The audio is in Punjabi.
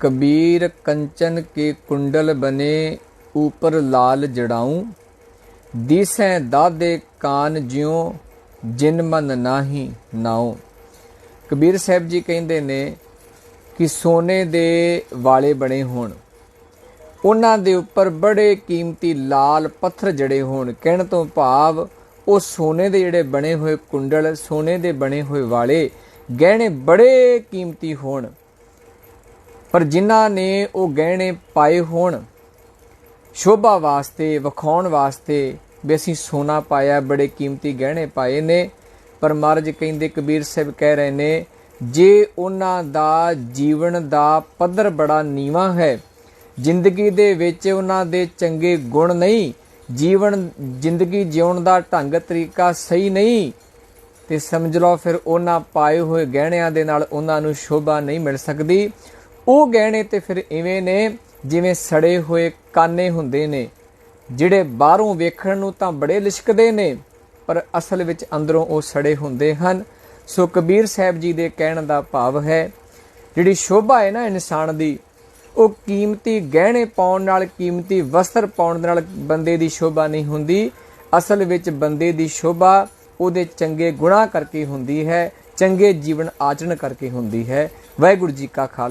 ਕਬੀਰ ਕੰਚਨ ਕੇ ਕੁੰਡਲ ਬਨੇ ਉਪਰ ਲਾਲ ਜੜਾਉ। ਦੀਸੈ ਦਾਦੇ ਕਾਨ ਜਿਉ, ਜਿਨ ਮਨ ਨਾਹੀ ਨਾਉ। ਕਬੀਰ ਸਾਹਿਬ ਜੀ ਕਹਿੰਦੇ ਨੇ ਕਿ ਸੋਨੇ ਦੇ ਵਾਲੇ ਬਣੇ ਹੋਣ। ਉਹਨਾਂ ਦੇ ਉੱਪਰ ਬੜੇ ਕੀਮਤੀ ਲਾਲ ਪੱਥਰ ਜੜੇ ਹੋਣ। ਕਹਿਣ ਤੋਂ ਭਾਵ ਉਹ ਸੋਨੇ ਦੇ ਜਿਹੜੇ ਬਣੇ ਹੋਏ ਕੁੰਡਲ, ਸੋਨੇ ਦੇ ਬਣੇ ਹੋਏ ਵਾਲੇ, ਗਹਿਣੇ ਬੜੇ ਕੀਮਤੀ ਹੋਣ। ਪਰ ਜਿਨ੍ਹਾਂ ਨੇ ਉਹ ਗਹਿਣੇ ਪਾਏ ਹੋਣ, ਸ਼ੋਭਾ ਵਾਸਤੇ, ਵਿਖਾਉਣ ਵਾਸਤੇ ਵੀ ਅਸੀਂ ਸੋਨਾ ਪਾਇਆ, ਬੜੇ ਕੀਮਤੀ ਗਹਿਣੇ ਪਾਏ ਨੇ। ਪਰ ਮਹਾਰਾਜ ਕਹਿੰਦੇ, ਕਬੀਰ ਸਾਹਿਬ ਕਹਿ ਰਹੇ ਨੇ, ਜੇ ਉਹਨਾਂ ਦਾ ਜੀਵਨ ਦਾ ਪੱਧਰ ਬੜਾ ਨੀਵਾ ਹੈ, ਜ਼ਿੰਦਗੀ ਦੇ ਵਿੱਚ ਉਹਨਾਂ ਦੇ ਚੰਗੇ ਗੁਣ ਨਹੀਂ, ਜੀਵਨ, ਜ਼ਿੰਦਗੀ ਜਿਉਣ ਦਾ ਢੰਗ, ਤਰੀਕਾ ਸਹੀ ਨਹੀਂ, ਤੇ ਸਮਝ ਲਓ ਫਿਰ ਉਹਨਾਂ ਪਾਏ ਹੋਏ ਗਹਿਣਿਆਂ ਦੇ ਨਾਲ ਉਹਨਾਂ ਨੂੰ ਸ਼ੋਭਾ ਨਹੀਂ ਮਿਲ ਸਕਦੀ। ਉਹ ਗਹਿਣੇ ਤੇ ਫਿਰ ਇਵੇਂ ਨੇ, ਜਿਵੇਂ ਸੜੇ ਹੋਏ ਕਾਨੇ ਹੁੰਦੇ ਨੇ, ਜਿਹੜੇ ਬਾਹਰੋਂ ਵੇਖਣ ਨੂੰ ਤਾਂ ਬੜੇ ਲਿਸ਼ਕਦੇ ਨੇ, ਪਰ ਅਸਲ ਵਿੱਚ ਅੰਦਰੋਂ ਉਹ ਸੜੇ ਹੁੰਦੇ ਹਨ। ਸੋ ਕਬੀਰ ਸਾਹਿਬ ਜੀ ਦੇ ਕਹਿਣ ਦਾ ਭਾਵ ਹੈ, ਜਿਹੜੀ ਸ਼ੋਭਾ ਹੈ ਨਾ ਇਨਸਾਨ ਦੀ, ਉਹ ਕੀਮਤੀ ਗਹਿਣੇ ਪਾਉਣ ਨਾਲ, ਕੀਮਤੀ ਵਸਤਰ ਪਾਉਣ ਨਾਲ ਬੰਦੇ ਦੀ ਸ਼ੋਭਾ ਨਹੀਂ ਹੁੰਦੀ। ਅਸਲ ਵਿੱਚ ਬੰਦੇ ਦੀ ਸ਼ੋਭਾ ਉਹਦੇ ਚੰਗੇ ਗੁਣਾਂ ਕਰਕੇ ਹੁੰਦੀ ਹੈ, ਚੰਗੇ ਜੀਵਨ ਆਚਰਣ ਕਰਕੇ ਹੁੰਦੀ ਹੈ। ਵਾਹਿਗੁਰੂ ਜੀ ਕਾ ਖਾਲਸਾ।